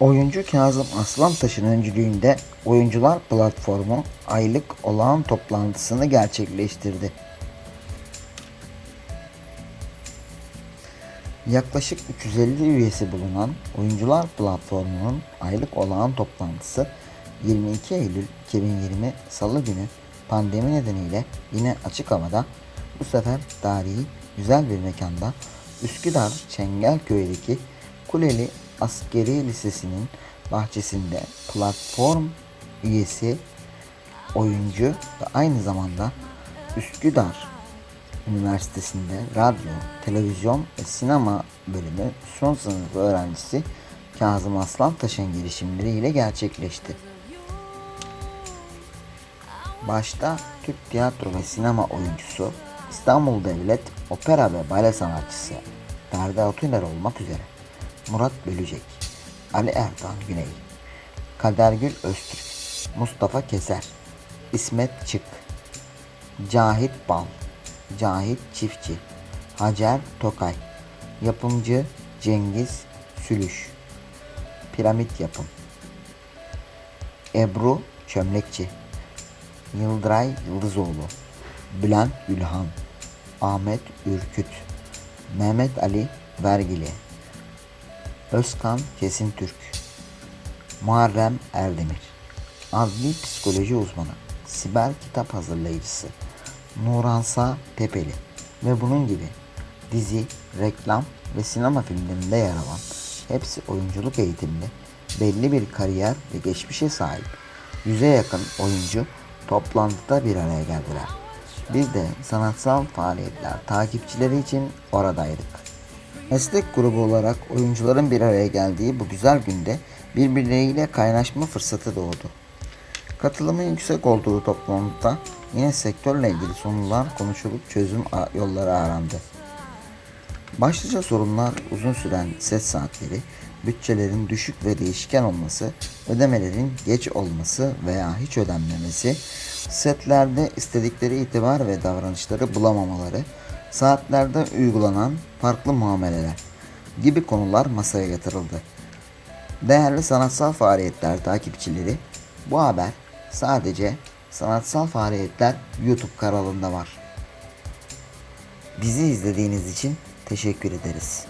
Oyuncu Kazım Aslantaş'ın öncülüğünde Oyuncular Platformu aylık olağan toplantısını gerçekleştirdi. Yaklaşık 350 üyesi bulunan Oyuncular Platformu'nun aylık olağan toplantısı 22 Eylül 2020 Salı günü pandemi nedeniyle yine açık havada bu sefer tarihi güzel bir mekanda Üsküdar Çengelköy'deki Kuleli Askeri Lisesi'nin bahçesinde platform üyesi oyuncu ve aynı zamanda Üsküdar Üniversitesi'nde radyo, televizyon ve sinema bölümü son sınıf öğrencisi Kazım Aslantaş'ın girişimleriyle gerçekleşti. Başta Türk tiyatro ve sinema oyuncusu, İstanbul Devlet Opera ve Bale sanatçısı Ferdi Atüner olmak üzere Murat Bölücek, Ali Ertan Güney, Kadergül Öztürk, Mustafa Keser, İsmet Çık, Cahit Bal, Cahit Çiftçi, Hacer Tokay, Yapımcı Cengiz Sülüş, Piramit Yapım, Ebru Çömlekçi, Yıldıray Yıldızoğlu, Bülent Gülhan, Ahmet Ürküt, Mehmet Ali Vergili, Özkan Kesintürk, Muharrem Erdemir, Adli Psikoloji Uzmanı, Siber Kitap Hazırlayıcısı, Nuransa Tepeli. Ve bunun gibi dizi, reklam ve sinema filmlerinde yer alan hepsi oyunculuk eğitimli belli bir kariyer ve geçmişe sahip yüze yakın oyuncu toplantıda bir araya geldiler. Biz de sanatsal faaliyetler takipçileri için oradaydık. Meslek grubu olarak oyuncuların bir araya geldiği bu güzel günde birbirleriyle kaynaşma fırsatı doğdu. Katılımın yüksek olduğu toplantıda yine sektörle ilgili konular konuşulup çözüm yolları arandı. Başlıca sorunlar uzun süren set saatleri, bütçelerin düşük ve değişken olması, ödemelerin geç olması veya hiç ödenmemesi, setlerde istedikleri itibar ve davranışları bulamamaları, saatlerde uygulanan farklı muameleler gibi konular masaya yatırıldı. Değerli sanatsal faaliyetler takipçileri, bu haber sadece sanatsal faaliyetler YouTube kanalında var. Bizi izlediğiniz için teşekkür ederiz.